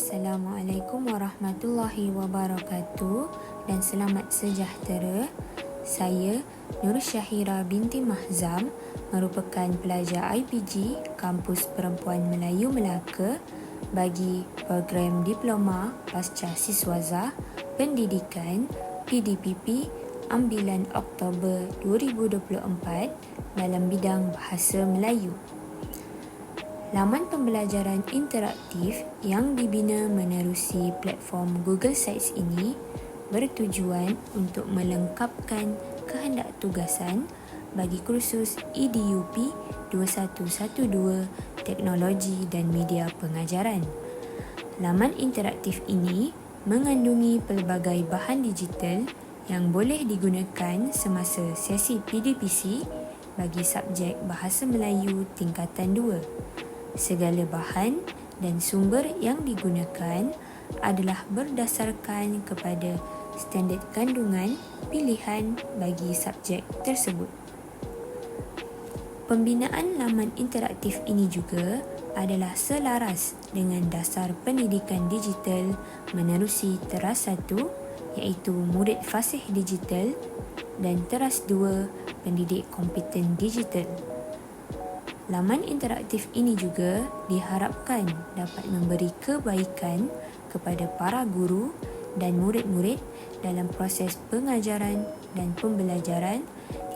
Assalamualaikum warahmatullahi wabarakatuh dan selamat sejahtera. Saya Nur Syahira binti Mahzam merupakan pelajar IPG Kampus Perempuan Melayu Melaka bagi program Diploma Pasca Siswaza Pendidikan PDPP ambilan Oktober 2024 dalam bidang Bahasa Melayu. Laman pembelajaran interaktif yang dibina menerusi platform Google Sites ini bertujuan untuk melengkapkan kehendak tugasan bagi kursus EDUP 2112 Teknologi dan Media Pengajaran. Laman interaktif ini mengandungi pelbagai bahan digital yang boleh digunakan semasa sesi PDPC bagi subjek Bahasa Melayu tingkatan 2. Segala bahan dan sumber yang digunakan adalah berdasarkan kepada standard kandungan pilihan bagi subjek tersebut. Pembinaan laman interaktif ini juga adalah selaras dengan dasar pendidikan digital menerusi teras satu iaitu murid fasih digital dan teras dua pendidik kompeten digital. Laman interaktif ini juga diharapkan dapat memberi kebaikan kepada para guru dan murid-murid dalam proses pengajaran dan pembelajaran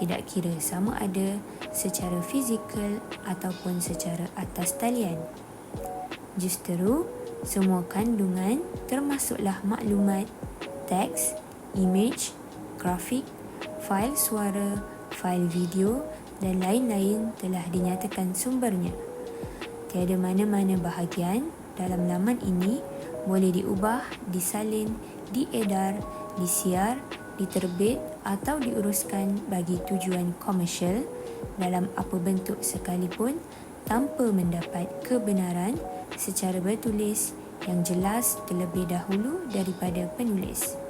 tidak kira sama ada secara fizikal ataupun secara atas talian. Justeru, semua kandungan termasuklah maklumat, teks, image, grafik, fail suara, fail video dan lain-lain telah dinyatakan sumbernya. Tiada mana-mana bahagian dalam laman ini boleh diubah, disalin, diedar, disiar, diterbit atau diuruskan bagi tujuan komersial dalam apa bentuk sekalipun tanpa mendapat kebenaran secara bertulis yang jelas terlebih dahulu daripada penulis.